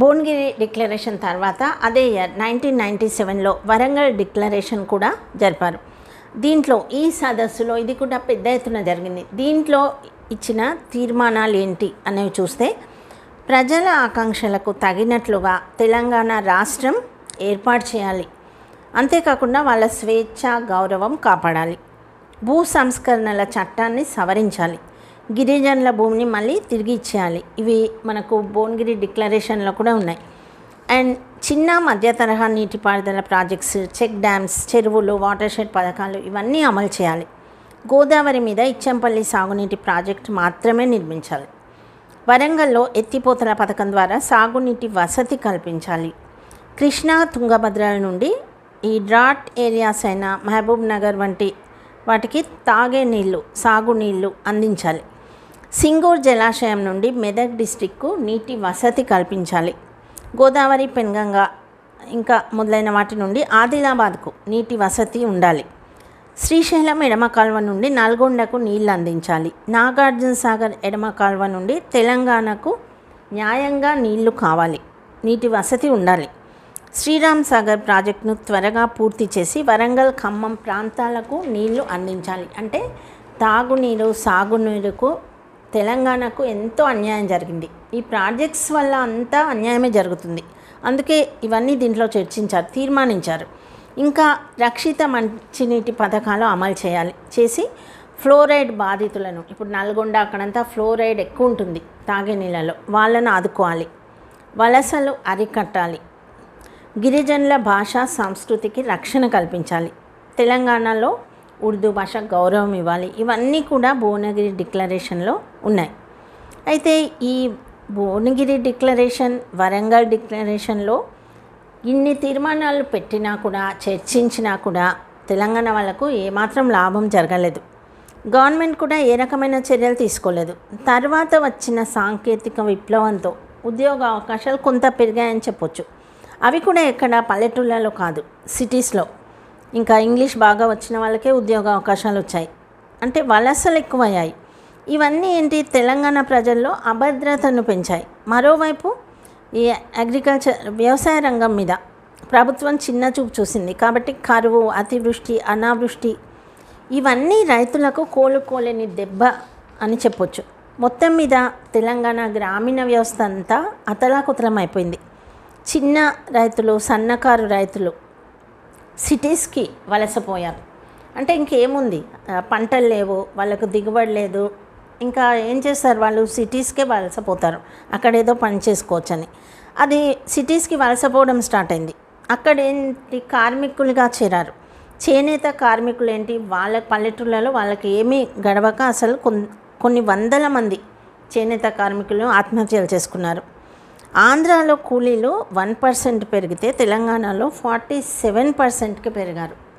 Bhuvanagiri declaration తర్వాత అదే year nineteen ninety సెవెన్లో వరంగల్ డిక్లరేషన్ కూడా జరిపారు. దీంట్లో ఈ సదస్సులో ఇది కూడా పెద్ద ఎత్తున జరిగింది. దీంట్లో ఇచ్చిన తీర్మానాలు ఏంటి అనేవి చూస్తే ప్రజల ఆకాంక్షలకు తగినట్లుగా తెలంగాణ రాష్ట్రం ఏర్పాటు చేయాలి అంతేకాకుండా వాళ్ళ స్వేచ్ఛ గౌరవం కాపాడాలి. భూ సంస్కరణల చట్టాన్ని సవరించాలి. గిరిజనుల భూమిని మళ్ళీ తిరిగి ఇచ్చేయాలి. ఇవి మనకు భువనగిరి డిక్లరేషన్లో కూడా ఉన్నాయి. అండ్ చిన్న మధ్య తరహా నీటిపారుదల ప్రాజెక్ట్స్ చెక్ డ్యామ్స్ చెరువులు వాటర్ షెడ్ పథకాలు ఇవన్నీ అమలు చేయాలి. గోదావరి మీద ఇచ్చంపల్లి సాగునీటి ప్రాజెక్ట్ మాత్రమే నిర్మించాలి. వరంగల్లో ఎత్తిపోతల పథకం ద్వారా సాగునీటి వసతి కల్పించాలి. కృష్ణా తుంగభద్రల నుండి ఈ డ్రాట్ ఏరియాస్ అయిన మహబూబ్ నగర్ వంటి వాటికి తాగే నీళ్ళు సాగునీళ్ళు అందించాలి. సింగూర్ జలాశయం నుండి మెదక్ డిస్టిక్కు నీటి వసతి కల్పించాలి. గోదావరి పెన్గంగ ఇంకా మొదలైన వాటి నుండి ఆదిలాబాద్కు నీటి వసతి ఉండాలి. శ్రీశైలం ఎడమ కాల్వ నుండి నల్గొండకు నీళ్ళు అందించాలి. నాగార్జున సాగర్ ఎడమ కాల్వ నుండి తెలంగాణకు న్యాయంగా నీళ్ళు కావాలి. నీటి వసతి ఉండాలి. శ్రీరామ్ సాగర్ ప్రాజెక్టును త్వరగా పూర్తి చేసి వరంగల్ ఖమ్మం ప్రాంతాలకు నీళ్ళు అందించాలి. అంటే తాగునీరు సాగునీరుకు తెలంగాణకు ఎంతో అన్యాయం జరిగింది. ఈ ప్రాజెక్ట్స్ వల్ల అంతా అన్యాయమే జరుగుతుంది. అందుకే ఇవన్నీ దీంట్లో చర్చించారు తీర్మానించారు. ఇంకా రక్షిత మంచినీటి పథకాలు అమలు చేయాలి చేసి ఫ్లోరైడ్ బాధితులను ఇప్పుడు నల్గొండ అక్కడంతా ఫ్లోరైడ్ ఎక్కువ ఉంటుంది తాగే నీళ్ళలో వాళ్ళను ఆదుకోవాలి. వలసలు అరికట్టాలి. గిరిజనుల భాష సంస్కృతికి రక్షణ కల్పించాలి. తెలంగాణలో ఉర్దూ భాష గౌరవం ఇవ్వాలి. ఇవన్నీ కూడా భువనగిరి డిక్లరేషన్లో ఉన్నాయి. అయితే ఈ భువనగిరి డిక్లరేషన్ వరంగల్ డిక్లరేషన్లో ఇన్ని తీర్మానాలు పెట్టినా కూడా చర్చించినా కూడా తెలంగాణ వాళ్ళకు ఏమాత్రం లాభం జరగలేదు. గవర్నమెంట్ కూడా ఏ రకమైన చర్యలు తీసుకోలేదు. తర్వాత వచ్చిన సాంకేతిక విప్లవంతో ఉద్యోగ అవకాశాలు కొంత పెరిగాయని చెప్పొచ్చు. అవి కూడా ఎక్కడ పల్లెటూళ్ళలో కాదు సిటీస్లో. ఇంకా ఇంగ్లీష్ బాగా వచ్చిన వాళ్ళకే ఉద్యోగ అవకాశాలు వచ్చాయి. అంటే వలసలు ఎక్కువయ్యాయి. ఇవన్నీ ఏంటి? తెలంగాణ ప్రజల్లో అభద్రతను పెంచాయి. మరోవైపు ఈ అగ్రికల్చర్ వ్యవసాయ రంగం మీద ప్రభుత్వం చిన్న చూపు చూసింది. కాబట్టి కరువు అతివృష్టి అనావృష్టి ఇవన్నీ రైతులకు కోలుకోలేని దెబ్బ అని చెప్పొచ్చు. మొత్తం మీద తెలంగాణ గ్రామీణ వ్యవస్థ అంతా అతలాకుతలం అయిపోయింది చిన్న రైతులు సన్నకారు రైతులు సిటీస్కి వలసపోయారు. అంటే ఇంకేముంది? పంటలు లేవు వాళ్ళకు దిగుబడి లేదు. ఇంకా ఏం చేస్తారు వాళ్ళు? సిటీస్కే వలసపోతారు. అక్కడ ఏదో పని చేసుకోవచ్చని. అది సిటీస్కి వలసపోవడం స్టార్ట్ అయింది. అక్కడ ఏంటి కార్మికులుగా చేరారు. చేనేత కార్మికులు ఏంటి వాళ్ళ పల్లెటూళ్ళలో వాళ్ళకి ఏమీ గడవక అసలు కొన్ని కొన్ని వందల మంది చేనేత కార్మికులు ఆత్మహత్యలు చేసుకున్నారు. ఆంధ్రాలో కూలీలు వన్ పర్సెంట్ పెరిగితే తెలంగాణలో ఫార్టీ సెవెన్ పర్సెంట్కి పెరిగారు.